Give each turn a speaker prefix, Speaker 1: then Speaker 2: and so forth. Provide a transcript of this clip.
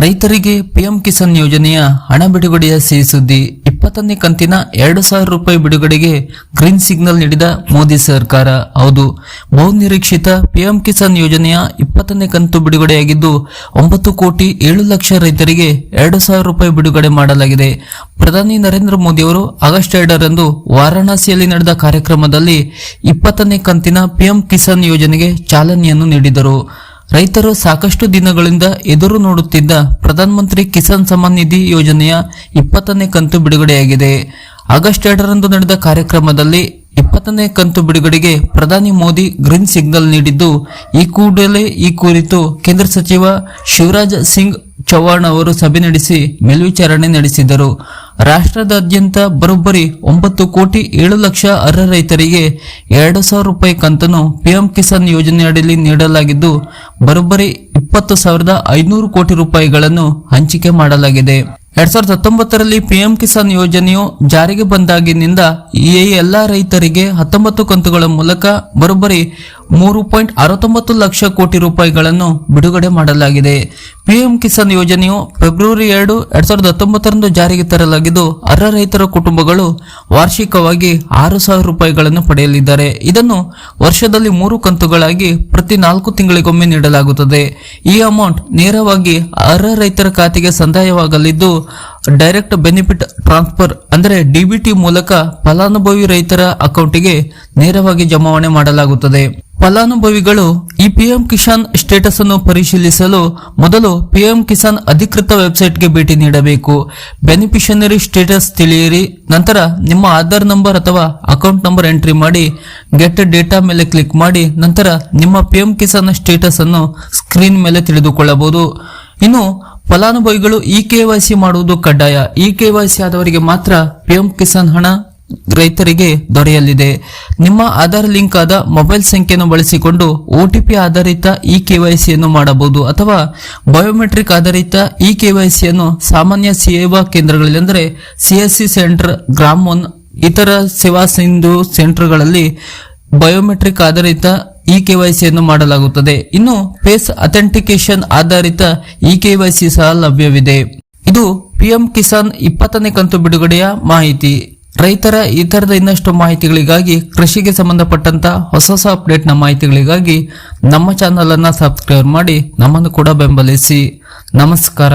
Speaker 1: ರೈತರಿಗೆ ಪಿಎಂ ಕಿಸಾನ್ ಯೋಜನೆಯ ಹಣ ಬಿಡುಗಡೆಯ ಸಿಹಿ ಸುದ್ದಿ ಇಪ್ಪತ್ತನೇ ಕಂತಿನ ಎರಡು ಸಾವಿರ ರೂಪಾಯಿ ಬಿಡುಗಡೆಗೆ ಗ್ರೀನ್ ಸಿಗ್ನಲ್ ನೀಡಿದ ಮೋದಿ ಸರ್ಕಾರ. ಹೌದು ಬಹುನಿರೀಕ್ಷಿತ ಪಿಎಂ ಕಿಸಾನ್ ಯೋಜನೆಯ ಇಪ್ಪತ್ತನೇ ಕಂತು ಬಿಡುಗಡೆಯಾಗಿದ್ದು, ಒಂಬತ್ತು ಕೋಟಿ ಏಳು ಲಕ್ಷ ರೈತರಿಗೆ ಎರಡು ಸಾವಿರ ರೂಪಾಯಿ ಬಿಡುಗಡೆ ಮಾಡಲಾಗಿದೆ. ಪ್ರಧಾನಿ ನರೇಂದ್ರ ಮೋದಿ ಅವರು ಆಗಸ್ಟ್ ಎರಡರಂದು ವಾರಾಣಸಿಯಲ್ಲಿ ನಡೆದ ಕಾರ್ಯಕ್ರಮದಲ್ಲಿ ಇಪ್ಪತ್ತನೇ ಕಂತಿನ ಪಿಎಂ ಕಿಸಾನ್ ಯೋಜನೆಗೆ ಚಾಲನೆಯನ್ನು ನೀಡಿದರು. ರೈತರು ಸಾಕಷ್ಟು ದಿನಗಳಿಂದ ಎದುರು ನೋಡುತ್ತಿದ್ದ ಪ್ರಧಾನಮಂತ್ರಿ ಕಿಸಾನ್ ಸಮ್ಮಾನ್ ನಿಧಿ ಯೋಜನೆಯ ಇಪ್ಪತ್ತನೇ ಕಂತು ಬಿಡುಗಡೆಯಾಗಿದೆ. ಆಗಸ್ಟ್ ಎರಡರಂದು ನಡೆದ ಕಾರ್ಯಕ್ರಮದಲ್ಲಿ ಇಪ್ಪತ್ತನೇ ಕಂತು ಬಿಡುಗಡೆಗೆ ಪ್ರಧಾನಿ ಮೋದಿ ಗ್ರೀನ್ ಸಿಗ್ನಲ್ ನೀಡಿದ್ದು, ಈ ಕೂಡಲೇ ಈ ಕುರಿತು ಕೇಂದ್ರ ಸಚಿವ ಶಿವರಾಜ್ ಸಿಂಗ್ ಚೌಹಾಣ್ ಅವರು ಸಭೆ ನಡೆಸಿ ಮೇಲ್ವಿಚಾರಣೆ ನಡೆಸಿದರು. ರಾಷ್ಟ್ರದಾದ್ಯಂತ ಬರೋಬ್ಬರಿ ಒಂಬತ್ತು ಕೋಟಿ ಏಳು ಲಕ್ಷ ಅರ್ಹ ರೈತರಿಗೆ ಎರಡು ಸಾವಿರ ರೂಪಾಯಿ ಕಂತನ್ನು ಪಿಎಂ ಕಿಸಾನ್ ಯೋಜನೆಯಡಿಯಲ್ಲಿ ನೀಡಲಾಗಿದ್ದು, ಬರೋಬ್ಬರಿ ಇಪ್ಪತ್ತು ಸಾವಿರದ ಐನೂರು ಕೋಟಿ ರೂಪಾಯಿಗಳನ್ನು ಹಂಚಿಕೆ ಮಾಡಲಾಗಿದೆ. ಎರಡ್ ಸಾವಿರದ ಹತ್ತೊಂಬತ್ತರಲ್ಲಿ ಪಿಎಂ ಕಿಸಾನ್ ಯೋಜನೆಯು ಜಾರಿಗೆ ಬಂದಾಗಿನಿಂದ ಈ ಎಲ್ಲಾ ರೈತರಿಗೆ ಹತ್ತೊಂಬತ್ತು ಕಂತುಗಳ ಮೂಲಕ ಬರೋಬ್ಬರಿ ಮೂರು ಪಾಯಿಂಟ್ ಅರವತ್ತೊಂಬತ್ತು ಲಕ್ಷ ಕೋಟಿ ರೂಪಾಯಿಗಳನ್ನು ಬಿಡುಗಡೆ ಮಾಡಲಾಗಿದೆ. ಪಿಎಂ ಕಿಸಾನ್ ಯೋಜನೆಯು ಫೆಬ್ರವರಿ ಎರಡು ಎರಡ್ ಸಾವಿರದ ಹತ್ತೊಂಬತ್ತರಂದು ಜಾರಿಗೆ ತರಲಾಗಿದ್ದು, ಅರ್ಹ ರೈತರ ಕುಟುಂಬಗಳು ವಾರ್ಷಿಕವಾಗಿ ಆರು ಸಾವಿರ ರೂಪಾಯಿಗಳನ್ನು ಪಡೆಯಲಿದ್ದಾರೆ. ಇದನ್ನು ವರ್ಷದಲ್ಲಿ ಮೂರು ಕಂತುಗಳಾಗಿ ಪ್ರತಿ ನಾಲ್ಕು ತಿಂಗಳಿಗೊಮ್ಮೆ ನೀಡಲಾಗುತ್ತದೆ. ಈ ಅಮೌಂಟ್ ನೇರವಾಗಿ ಅರ್ಹ ರೈತರ ಖಾತೆಗೆ ಸಂದಾಯವಾಗಲಿದ್ದು, ಡೈರೆಕ್ಟ್ ಬೆನಿಫಿಟ್ ಟ್ರಾನ್ಸ್ಫರ್ ಅಂದರೆ ಡಿಬಿಟಿ ಮೂಲಕ ಫಲಾನುಭವಿ ರೈತರ ಅಕೌಂಟಿಗೆ ನೇರವಾಗಿ ಜಮಾವಣೆ ಮಾಡಲಾಗುತ್ತದೆ. ಫಲಾನುಭವಿಗಳು ಈ ಪಿಎಂ ಕಿಸಾನ್ ಸ್ಟೇಟಸ್ ಅನ್ನು ಪರಿಶೀಲಿಸಲು ಮೊದಲು ಪಿಎಂ ಕಿಸಾನ್ ಅಧಿಕೃತ ವೆಬ್ಸೈಟ್ಗೆ ಭೇಟಿ ನೀಡಬೇಕು. ಬೆನಿಫಿಷನರಿ ಸ್ಟೇಟಸ್ ತಿಳಿಯಿರಿ, ನಂತರ ನಿಮ್ಮ ಆಧಾರ್ ನಂಬರ್ ಅಥವಾ ಅಕೌಂಟ್ ನಂಬರ್ ಎಂಟ್ರಿ ಮಾಡಿ, ಗೆಟ್ ಡೇಟಾ ಮೇಲೆ ಕ್ಲಿಕ್ ಮಾಡಿ, ನಂತರ ನಿಮ್ಮ ಪಿಎಂ ಕಿಸಾನ್ ಸ್ಟೇಟಸ್ ಅನ್ನು ಸ್ಕ್ರೀನ್ ಮೇಲೆ ತಿಳಿದುಕೊಳ್ಳಬಹುದು. ಇನ್ನು ಫಲಾನುಭವಿಗಳು ಇ ಕೆವೈಸಿ ಮಾಡುವುದು ಕಡ್ಡಾಯ. ಇ ಕೆವೈಸಿ ಆದವರಿಗೆ ಮಾತ್ರ ಪಿಎಂ ಕಿಸಾನ್ ಹಣ ರೈತರಿಗೆ ದೊರೆಯಲಿದೆ. ನಿಮ್ಮ ಆಧಾರ್ ಲಿಂಕ್ ಆದ ಮೊಬೈಲ್ ಸಂಖ್ಯೆಯನ್ನು ಬಳಸಿಕೊಂಡು ಒಟಿಪಿ ಆಧಾರಿತ ಇ ಕೆವೈಸಿಯನ್ನು ಮಾಡಬಹುದು ಅಥವಾ ಬಯೋಮೆಟ್ರಿಕ್ ಆಧಾರಿತ ಇ ಕೆವೈಸಿಯನ್ನು ಸಾಮಾನ್ಯ ಸೇವಾ ಕೇಂದ್ರಗಳಲ್ಲಿ ಅಂದರೆ ಸಿಎಸ್ಸಿ ಸೆಂಟರ್ ಗ್ರಾಮ್ ಒನ್ ಇತರ ಸೇವಾ ಸಿಂಧು ಸೆಂಟರ್ಗಳಲ್ಲಿ ಬಯೋಮೆಟ್ರಿಕ್ ಆಧಾರಿತ ಇ ಕೆವೈಸಿಯನ್ನು ಮಾಡಲಾಗುತ್ತದೆ. ಇನ್ನು ಫೇಸ್ ಅಥೆಂಟಿಕೇಶನ್ ಆಧಾರಿತ ಇ ಕೆವೈಸಿ ಸಹ ಲಭ್ಯವಿದೆ. ಇದು ಪಿಎಂ ಕಿಸಾನ್ ಇಪ್ಪತ್ತನೇ ಕಂತು ಬಿಡುಗಡೆಯ ಮಾಹಿತಿ. ರೈತರ ಈ ತರದ ಇನ್ನಷ್ಟು ಮಾಹಿತಿಗಳಿಗಾಗಿ ಕೃಷಿಗೆ ಸಂಬಂಧಪಟ್ಟಂತ ಹೊಸ ಹೊಸ ಅಪ್ಡೇಟ್ನ ಮಾಹಿತಿಗಳಿಗಾಗಿ ನಮ್ಮ ಚಾನಲ್ ಅನ್ನ ಸಬ್ಸ್ಕ್ರೈಬ್ ಮಾಡಿ ನಮ್ಮನ್ನು ಕೂಡ ಬೆಂಬಲಿಸಿ. ನಮಸ್ಕಾರ.